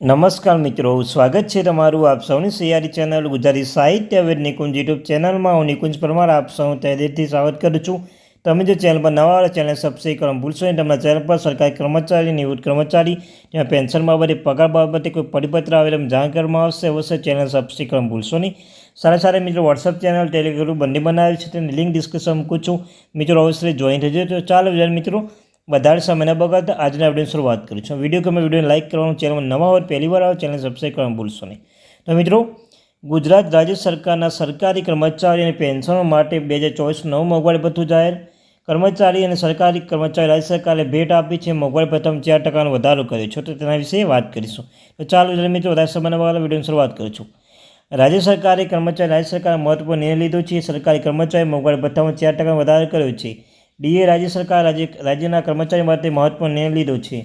નમસ્કાર મિત્રો, સ્વાગત છે તમારું આપ સૌની સૈયારી ચેનલ ગુજરાતી સાહિત્ય વેદ નિકુંજ યુટ્યુબ ચેનલમાં. હું નિકુંજ પરમાર, આપ સૌ તહેદીરથી સ્વાગત કરું છું. તમે જો ચેનલ પર નવા હોય ચેનલ સબસ્ક્રાઈબ કરવા ભૂલશો નહીં. તમારા ચેનલ પર સરકારી કર્મચારી, નિવૃત્ત કર્મચારી ત્યાં પેન્શન બાબતે પગાર બાબતે કોઈ પરિપત્ર આવે એમ જાણ કરવામાં આવશે અવશ્ય ચેનલ સબસ્ક્રાઈબ કરવા ભૂલશો નહીં. સારા સારા મિત્રો વોટ્સઅપ ચેનલ ટેલિગ્રુપ બંને બનાવેલ છે. તેની લિંક ડિસ્ક્રિપ્શન મૂકું છું. મિત્રો અવશ્ય જોઈન થઈ જાય તો ચાલો મિત્રો વધારે સમયના બગત આજના વિડીયોની શરૂઆત કરું છું. વીડિયો ગમે વિડીયોને લાઇક કરવાનું, ચેનલમાં નવા હોય પહેલી વાર આવે ચેનલ સબસ્ક્રાઈબ કરવાનું ભૂલશો નહીં. તો મિત્રો, ગુજરાત રાજ્ય સરકારના સરકારી કર્મચારી અને પેન્શનો માટે બે હજાર ચોવીસ નવું મોંઘવારી ભથ્થું જાહેર. કર્મચારી અને સરકારી કર્મચારી રાજ્ય સરકારે ભેટ આપી છે. મોંઘવારી ભથ્થામાં ચાર ટકાનો વધારો કર્યો છે. તો તેના વિશે વાત કરીશું. તો ચાલો મિત્રો, વધારે સમયના બગત વિડીયોની શરૂઆત કરું છું. રાજ્ય સરકારે કર્મચારી રાજ્ય સરકારે મહત્વપૂર્ણ નિર્ણય લીધો છે. સરકારી કર્મચારી મોંઘવારી ભથ્થામાં ચાર ટકા વધારો કર્યો છે. ડીએ રાજ્ય સરકાર રાજ્ય રાજ્યના કર્મચારી માટે મહત્વનો નિર્ણય લીધો છે.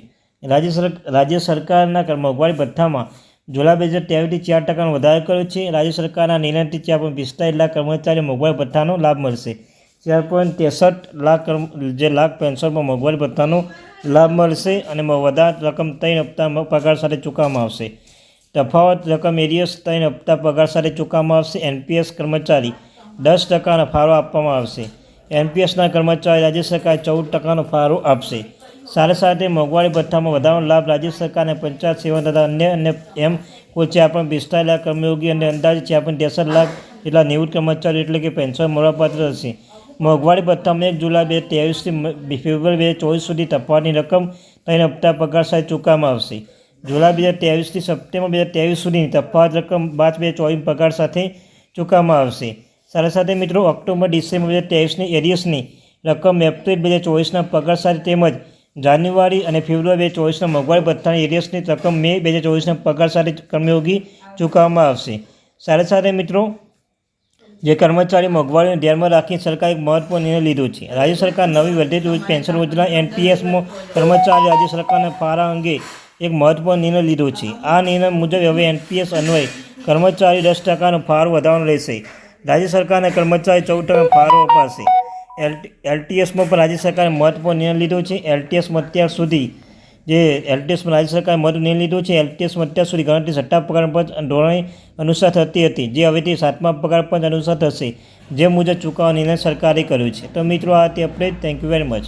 રાજ્ય સર, રાજ્ય સરકારના મોંઘવારી ભથ્થામાં જુલાઈ બે હજાર ત્રેવીસથી ચાર ટકાનો વધારો કર્યો છે. રાજ્ય સરકારના નિર્ણયથી ચાર પોઈન્ટ પિસ્તાલીસ લાખ કર્મચારી મોંઘવારી ભથ્થાનો લાભ મળશે. ચાર પોઈન્ટ ત્રેસઠ લાખ જે લાખ પેન્શનમાં મોંઘવારી ભથ્થાનો લાભ મળશે અને વધારે રકમ ત્રણ હપ્તા પગાર સાથે ચૂકવવામાં આવશે. તફાવત રકમ એરિયસ ત્રણ હપ્તા પગાર સાથે ચૂકવવામાં આવશે. એનપીએસ કર્મચારી દસ ટકાનો ફાળો આપવામાં આવશે. એનપીએસના કર્મચારી રાજ્ય સરકાર ચૌદ ટકાનો ફાળો આપશે. સાથે સાથે મોંઘવારી ભથ્થામાં વધારાનો લાભ રાજ્ય સરકાર અને પંચાયત સેવા તથા અન્ય અને એમ કુલ પોઈન્ટ પિસ્તાલીસ લાખ કર્મયોગી અને અંદાજે છે આપણે ત્રેસઠ લાખ જેટલા નિવૃત્ત કર્મચારીઓ એટલે કે પેન્શન મળવાપાત્ર હશે મોંઘવારી ભથ્થામાં એક જુલાઈ બે ત્રેવીસથી ફેબ્રુઆરી બે ચોવીસ સુધી તફાવતની રકમ ત્રણ હપ્તા પગાર સાથે ચૂકવવામાં આવશે. જુલાઈ બે હજાર ત્રેવીસથી સપ્ટેમ્બર બે હજાર ત્રેવીસ સુધીની તફાવત રકમ બાદ બે ચોવીસ પગાર સાથે ચૂકવવામાં આવશે. સાથે સાથે મિત્રો, ઓક્ટોબર, ડિસેમ્બર બે હજાર ત્રેવીસની એરિયસની રકમ એપ્રિલ બે હજાર ચોવીસના પગાર સાથે તેમજ જાન્યુઆરી અને ફેબ્રુઆરી બે ચોવીસના મોંઘવારી ભથ્થાની એરિયસની રકમ મે બે હજાર ચોવીસના પગાર સાથે કર્મયોગી ચૂકવવામાં આવશે. સાથે સાથે મિત્રો, જે કર્મચારી મોંઘવારીને ધ્યાનમાં રાખી સરકારે એક મહત્વપૂર્ણ નિર્ણય લીધો છે. રાજ્ય સરકાર નવી વર્ધિત પેન્શન યોજના એનપીએસમાં કર્મચારી રાજ્ય સરકારના ફાળા અંગે એક મહત્વપૂર્ણ નિર્ણય લીધો છે. આ નિર્ણય મુજબ હવે એનપીએસ અન્વયે કર્મચારી દસ ટકાનો ફાળો વધારવાનો રહેશે. રાજ્ય સરકારના કર્મચારી ચૌદ ટકા ફાળો અપાશે. એલ એલટીએસમાં પણ રાજ્ય સરકારે મહત્વપૂર્ણ નિર્ણય લીધો છે. એલટીએસમાં અત્યાર સુધી જે એલટીએસમાં રાજ્ય સરકારે મહત્વ નિર્ણય લીધો છે એલટીએસમાં અત્યાર સુધી ગણતરી છઠ્ઠા પગાર પંચ ધોરણે અનુસાર થતી હતી. જે હવેથી સાતમા પગાર પંચ અનુસાર થશે. જે મુજબ ચૂકવવા નિર્ણય સરકારે કર્યો છે. તો મિત્રો, આ તે update thank you very much